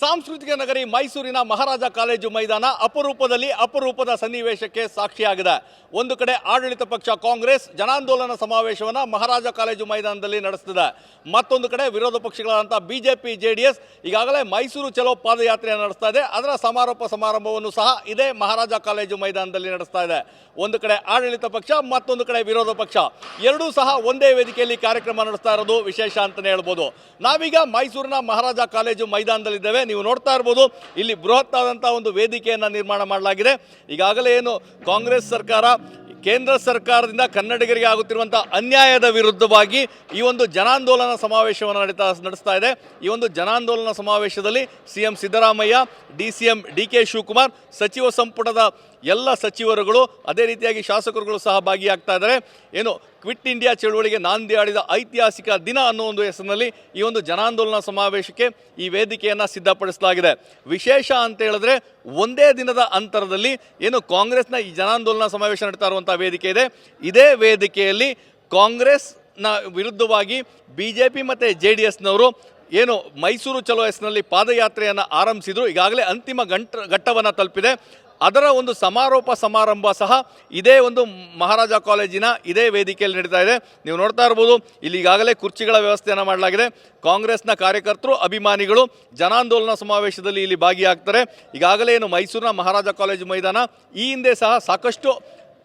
ಸಾಂಸ್ಕೃತಿಕ ನಗರಿ ಮೈಸೂರಿನ ಮಹಾರಾಜ ಕಾಲೇಜು ಮೈದಾನ ಅಪರೂಪದಲ್ಲಿ ಅಪರೂಪದ ಸನ್ನಿವೇಶಕ್ಕೆ ಸಾಕ್ಷಿಯಾಗಿದೆ. ಒಂದು ಕಡೆ ಆಡಳಿತ ಪಕ್ಷ ಕಾಂಗ್ರೆಸ್ ಜನಾಂದೋಲನ ಸಮಾವೇಶವನ್ನು ಮಹಾರಾಜ ಕಾಲೇಜು ಮೈದಾನದಲ್ಲಿ ನಡೆಸ್ತಿದೆ. ಮತ್ತೊಂದು ಕಡೆ ವಿರೋಧ ಪಕ್ಷಗಳಾದಂಥ ಬಿಜೆಪಿ, ಜೆಡಿಎಸ್ ಈಗಾಗಲೇ ಮೈಸೂರು ಚಲೋ ಪಾದಯಾತ್ರೆಯನ್ನು ನಡೆಸ್ತಾ ಇದೆ. ಅದರ ಸಮಾರೋಪ ಸಮಾರಂಭವನ್ನು ಸಹ ಇದೇ ಮಹಾರಾಜ ಕಾಲೇಜು ಮೈದಾನದಲ್ಲಿ ನಡೆಸ್ತಾ ಇದೆ. ಒಂದು ಕಡೆ ಆಡಳಿತ ಪಕ್ಷ, ಮತ್ತೊಂದು ಕಡೆ ವಿರೋಧ ಪಕ್ಷ. ಎರಡೂ ಸಹ ಒಂದೇ ವೇದಿಕೆಯಲ್ಲಿ ಕಾರ್ಯಕ್ರಮ ನಡೆಸ್ತಾ ಇರೋದು ವಿಶೇಷ ಅಂತಲೇ ಹೇಳ್ಬೋದು. ನಾವೀಗ ಮೈಸೂರಿನ ಮಹಾರಾಜ ಕಾಲೇಜು ಮೈದಾನದಲ್ಲಿದ್ದೇವೆ. ನೀವು ನೋಡ್ತಾ ಇರ್ಬೋದು, ಇಲ್ಲಿ ಬೃಹತ್ ಆದಂತಹ ಒಂದು ವೇದಿಕೆಯನ್ನು ನಿರ್ಮಾಣ ಮಾಡಲಾಗಿದೆ. ಈಗಾಗಲೇ ಏನು ಕಾಂಗ್ರೆಸ್ ಸರ್ಕಾರ, ಕೇಂದ್ರ ಸರ್ಕಾರದಿಂದ ಕನ್ನಡಿಗರಿಗೆ ಆಗುತ್ತಿರುವಂತಹ ಅನ್ಯಾಯದ ವಿರುದ್ಧವಾಗಿ ಈ ಒಂದು ಜನಾಂದೋಲನ ಸಮಾವೇಶವನ್ನು ನಡೀತಾ, ನಡೆಸ್ತಾ ಇದೆ. ಈ ಒಂದು ಜನಾಂದೋಲನ ಸಮಾವೇಶದಲ್ಲಿ C M Siddaramaiah D C M D K Shivakumar, ಸಚಿವ ಸಂಪುಟದ ಎಲ್ಲ ಸಚಿವರುಗಳು, ಅದೇ ರೀತಿಯಾಗಿ ಶಾಸಕರುಗಳು ಸಹ ಭಾಗಿಯಾಗ್ತಾ ಇದ್ದಾರೆ. ಏನು ಕ್ವಿಟ್ ಇಂಡಿಯಾ ಚಳುವಳಿಗೆ ನಾಂದಿ ಆಡಿದ ಐತಿಹಾಸಿಕ ದಿನ ಅನ್ನೋ ಒಂದು ಹೆಸರಿನಲ್ಲಿ ಈ ಒಂದು ಜನಾಂದೋಲನ ಸಮಾವೇಶಕ್ಕೆ ಈ ವೇದಿಕೆಯನ್ನು ಸಿದ್ಧಪಡಿಸಲಾಗಿದೆ. ವಿಶೇಷ ಅಂತ ಹೇಳಿದ್ರೆ ಒಂದೇ ದಿನದ ಅಂತರದಲ್ಲಿ ಏನು ಕಾಂಗ್ರೆಸ್ನ ಈ ಜನಾಂದೋಲನ ಸಮಾವೇಶ ನಡೀತಾ ಇರುವಂಥ ವೇದಿಕೆ ಇದೆ. ಇದೇ ವೇದಿಕೆಯಲ್ಲಿ ಕಾಂಗ್ರೆಸ್ನ ವಿರುದ್ಧವಾಗಿ ಬಿ ಜೆ ಪಿ ಮತ್ತು ಜೆ ಡಿ ಎಸ್ನವರು ಏನು ಮೈಸೂರು ಚಲೋ ಹೆಸರಿನಲ್ಲಿ ಪಾದಯಾತ್ರೆಯನ್ನು ಆರಂಭಿಸಿದ್ರು. ಈಗಾಗಲೇ ಅಂತಿಮ ಗಂಟ ಘಟ್ಟವನ್ನು ತಲುಪಿದೆ. ಅದರ ಒಂದು ಸಮಾರೋಪ ಸಮಾರಂಭ ಸಹ ಇದೇ ಒಂದು ಮಹಾರಾಜ ಕಾಲೇಜಿನ ಇದೇ ವೇದಿಕೆಯಲ್ಲಿ ನಡೀತಾ ಇದೆ. ನೀವು ನೋಡ್ತಾ ಇರ್ಬೋದು, ಇಲ್ಲಿ ಈಗಾಗಲೇ ಕುರ್ಚಿಗಳ ವ್ಯವಸ್ಥೆಯನ್ನು ಮಾಡಲಾಗಿದೆ. ಕಾಂಗ್ರೆಸ್ನ ಕಾರ್ಯಕರ್ತರು, ಅಭಿಮಾನಿಗಳು ಜನಾಂದೋಲನ ಸಮಾವೇಶದಲ್ಲಿ ಇಲ್ಲಿ ಭಾಗಿಯಾಗ್ತಾರೆ. ಈಗಾಗಲೇ ಏನು ಮೈಸೂರಿನ ಮಹಾರಾಜ ಕಾಲೇಜು ಮೈದಾನ ಈ ಹಿಂದೆ ಸಹ ಸಾಕಷ್ಟು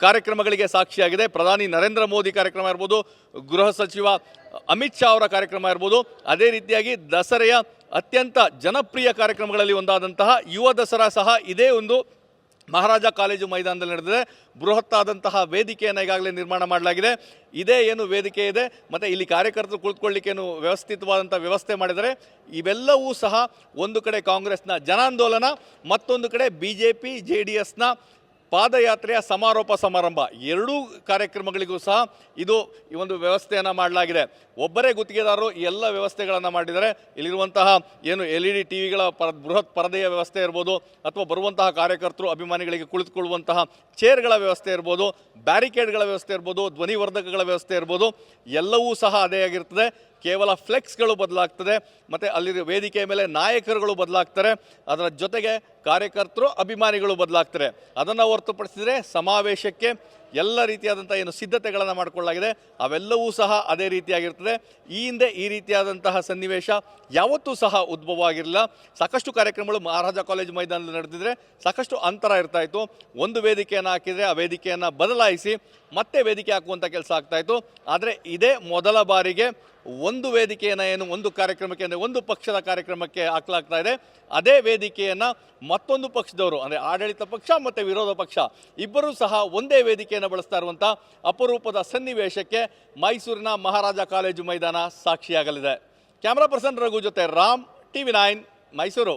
ಕಾರ್ಯಕ್ರಮಗಳಿಗೆ ಸಾಕ್ಷಿಯಾಗಿದೆ. ಪ್ರಧಾನಿ ನರೇಂದ್ರ ಮೋದಿ ಕಾರ್ಯಕ್ರಮ ಇರ್ಬೋದು, ಗೃಹ ಸಚಿವ ಅಮಿತ್ ಶಾ ಅವರ ಕಾರ್ಯಕ್ರಮ ಇರ್ಬೋದು, ಅದೇ ರೀತಿಯಾಗಿ ದಸರೆಯ ಅತ್ಯಂತ ಜನಪ್ರಿಯ ಕಾರ್ಯಕ್ರಮಗಳಲ್ಲಿ ಒಂದಾದಂತಹ ಯುವ ದಸರಾ ಸಹ ಇದೇ ಒಂದು ಮಹಾರಾಜ ಕಾಲೇಜು ಮೈದಾನದಲ್ಲಿ ನಡೆದಿದೆ. ಬೃಹತ್ತಾದಂತಹ ವೇದಿಕೆಯನ್ನು ಈಗಾಗಲೇ ನಿರ್ಮಾಣ ಮಾಡಲಾಗಿದೆ. ಇದೇ ಏನು ವೇದಿಕೆ ಇದೆ, ಮತ್ತು ಇಲ್ಲಿ ಕಾರ್ಯಕರ್ತರು ಕುಳಿತುಕೊಳ್ಳಿಕ್ಕೇನು ವ್ಯವಸ್ಥಿತವಾದಂಥ ವ್ಯವಸ್ಥೆ ಮಾಡಿದರೆ ಇವೆಲ್ಲವೂ ಸಹ ಒಂದು ಕಡೆ ಕಾಂಗ್ರೆಸ್ನ ಜನಾಂದೋಲನ, ಮತ್ತೊಂದು ಕಡೆ B J P J D ಎಸ್ನ ಪಾದಯಾತ್ರೆಯ ಸಮಾರೋಪ ಸಮಾರಂಭ. ಎರಡೂ ಕಾರ್ಯಕ್ರಮಗಳಿಗೂ ಸಹ ಇದು ಈ ಒಂದು ವ್ಯವಸ್ಥೆಯನ್ನು ಮಾಡಲಾಗಿದೆ. ಒಬ್ಬರೇ ಗುತ್ತಿಗೆದಾರರು ಎಲ್ಲ ವ್ಯವಸ್ಥೆಗಳನ್ನು ಮಾಡಿದರೆ ಇಲ್ಲಿರುವಂತಹ ಏನು ಎಲ್ ಇ ಡಿ ಟಿ ವಿಗಳ ಪರ, ಬೃಹತ್ ಪರದೆಯ ವ್ಯವಸ್ಥೆ ಇರ್ಬೋದು ಅಥವಾ ಬರುವಂತಹ ಕಾರ್ಯಕರ್ತರು, ಅಭಿಮಾನಿಗಳಿಗೆ ಕುಳಿತುಕೊಳ್ಳುವಂತಹ ಚೇರ್ಗಳ ವ್ಯವಸ್ಥೆ ಇರ್ಬೋದು, ಬ್ಯಾರಿಕೇಡ್ಗಳ ವ್ಯವಸ್ಥೆ ಇರ್ಬೋದು, ಧ್ವನಿವರ್ಧಕಗಳ ವ್ಯವಸ್ಥೆ ಇರ್ಬೋದು, ಎಲ್ಲವೂ ಸಹ ಅದೇ ಆಗಿರ್ತದೆ. ಕೇವಲ ಫ್ಲೆಕ್ಸ್ಗಳು ಬದಲಾಗ್ತದೆ, ಮತ್ತು ಅಲ್ಲಿ ವೇದಿಕೆಯ ಮೇಲೆ ನಾಯಕರುಗಳು ಬದಲಾಗ್ತಾರೆ, ಅದರ ಜೊತೆಗೆ ಕಾರ್ಯಕರ್ತರು ಅಭಿಮಾನಿಗಳು ಬದಲಾಗ್ತಾರೆ. ಅದನ್ನು ಹೊರತುಪಡಿಸಿದರೆ ಸಮಾವೇಶಕ್ಕೆ ಎಲ್ಲ ರೀತಿಯಾದಂಥ ಏನು ಸಿದ್ಧತೆಗಳನ್ನು ಮಾಡಿಕೊಳ್ಳಲಾಗಿದೆ. ಅವೆಲ್ಲವೂ ಸಹ ಅದೇ ರೀತಿಯಾಗಿರ್ತದೆ. ಈ ಹಿಂದೆ ಈ ರೀತಿಯಾದಂತಹ ಸನ್ನಿವೇಶ ಯಾವತ್ತೂ ಸಹ ಉದ್ಭವ ಆಗಿರಲಿಲ್ಲ. ಸಾಕಷ್ಟು ಕಾರ್ಯಕ್ರಮಗಳು ಮಹಾರಾಜ ಕಾಲೇಜ್ ಮೈದಾನದಲ್ಲಿ ನಡೆದಿದ್ರೆ ಸಾಕಷ್ಟು ಅಂತರ ಇರ್ತಾ ಇತ್ತು. ಒಂದು ವೇದಿಕೆಯನ್ನು ಹಾಕಿದರೆ ಆ ವೇದಿಕೆಯನ್ನು ಬದಲಾಯಿಸಿ ಮತ್ತೆ ವೇದಿಕೆ ಹಾಕುವಂಥ ಕೆಲಸ ಆಗ್ತಾ ಇತ್ತು. ಆದರೆ ಇದೇ ಮೊದಲ ಬಾರಿಗೆ ಒಂದು ವೇದಿಕೆಯನ್ನು ಏನು ಒಂದು ಕಾರ್ಯಕ್ರಮಕ್ಕೆ ಅಂದರೆ ಒಂದು ಪಕ್ಷದ ಕಾರ್ಯಕ್ರಮಕ್ಕೆ ಹಾಕಲಾಗ್ತಾ ಇದೆ. ಅದೇ ವೇದಿಕೆಯನ್ನು ಮತ್ತೊಂದು ಪಕ್ಷದವರು ಅಂದರೆ ಆಡಳಿತ ಪಕ್ಷ ಮತ್ತು ವಿರೋಧ ಪಕ್ಷ ಇಬ್ಬರೂ ಸಹ ಒಂದೇ ವೇದಿಕೆಯನ್ನು ಬಳಸ್ತಾ ಇರುವಂಥ ಅಪರೂಪದ ಸನ್ನಿವೇಶಕ್ಕೆ ಮೈಸೂರಿನ ಮಹಾರಾಜ ಕಾಲೇಜು ಮೈದಾನ ಸಾಕ್ಷಿಯಾಗಲಿದೆ. ಕ್ಯಾಮ್ರಾ ಪರ್ಸನ್ ರಘು ಜೊತೆ ರಾಮ್, ಟಿವಿ ನೈನ್, ಮೈಸೂರು.